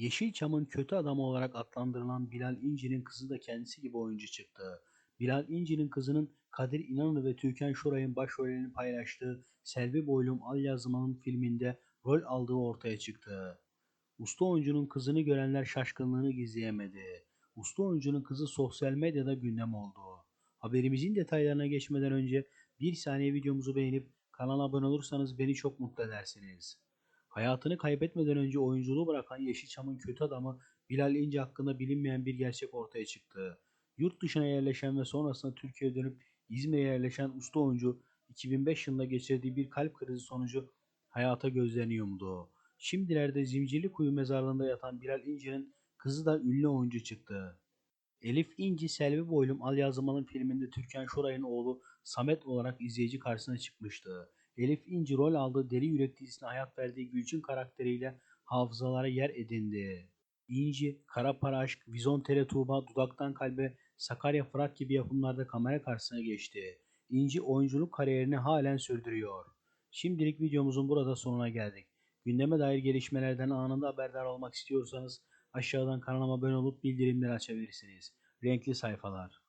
Yeşilçam'ın kötü adamı olarak adlandırılan Bilal İnci'nin kızı da kendisi gibi oyuncu çıktı. Bilal İnci'nin kızının Kadir İnanır ve Türkan Şoray'ın başrollerini paylaştığı Selvi Boylum Al Yazman'ın filminde rol aldığı ortaya çıktı. Usta oyuncunun kızını görenler şaşkınlığını gizleyemedi. Usta oyuncunun kızı sosyal medyada gündem oldu. Haberimizin detaylarına geçmeden önce bir saniye videomuzu beğenip kanala abone olursanız beni çok mutlu edersiniz. Hayatını kaybetmeden önce oyunculuğu bırakan Yeşilçam'ın kötü adamı Bilal İnce hakkında bilinmeyen bir gerçek ortaya çıktı. Yurt dışına yerleşen ve sonrasında Türkiye'ye dönüp İzmir'e yerleşen usta oyuncu 2005 yılında geçirdiği bir kalp krizi sonucu hayata gözlerini yumdu. Şimdilerde Zincirlikuyu mezarlığında yatan Bilal İnci'nin kızı da ünlü oyuncu çıktı. Elif İnci Selvi Boylum Al Yazmal'ın filminde Türkan Şoray'ın oğlu Samet olarak izleyici karşısına çıkmıştı. Elif İnci rol aldığı Deli Yürek dizisine hayat verdiği Gülçin karakteriyle hafızalara yer edindi. İnci, Kara Para Aşk, Vizontere Tuğba, Dudaktan Kalbe, Sakarya Fırat gibi yapımlarda kamera karşısına geçti. İnci oyunculuk kariyerini halen sürdürüyor. Şimdilik videomuzun burada sonuna geldik. Gündeme dair gelişmelerden anında haberdar olmak istiyorsanız aşağıdan kanalıma abone olup bildirimleri açabilirsiniz. Renkli sayfalar.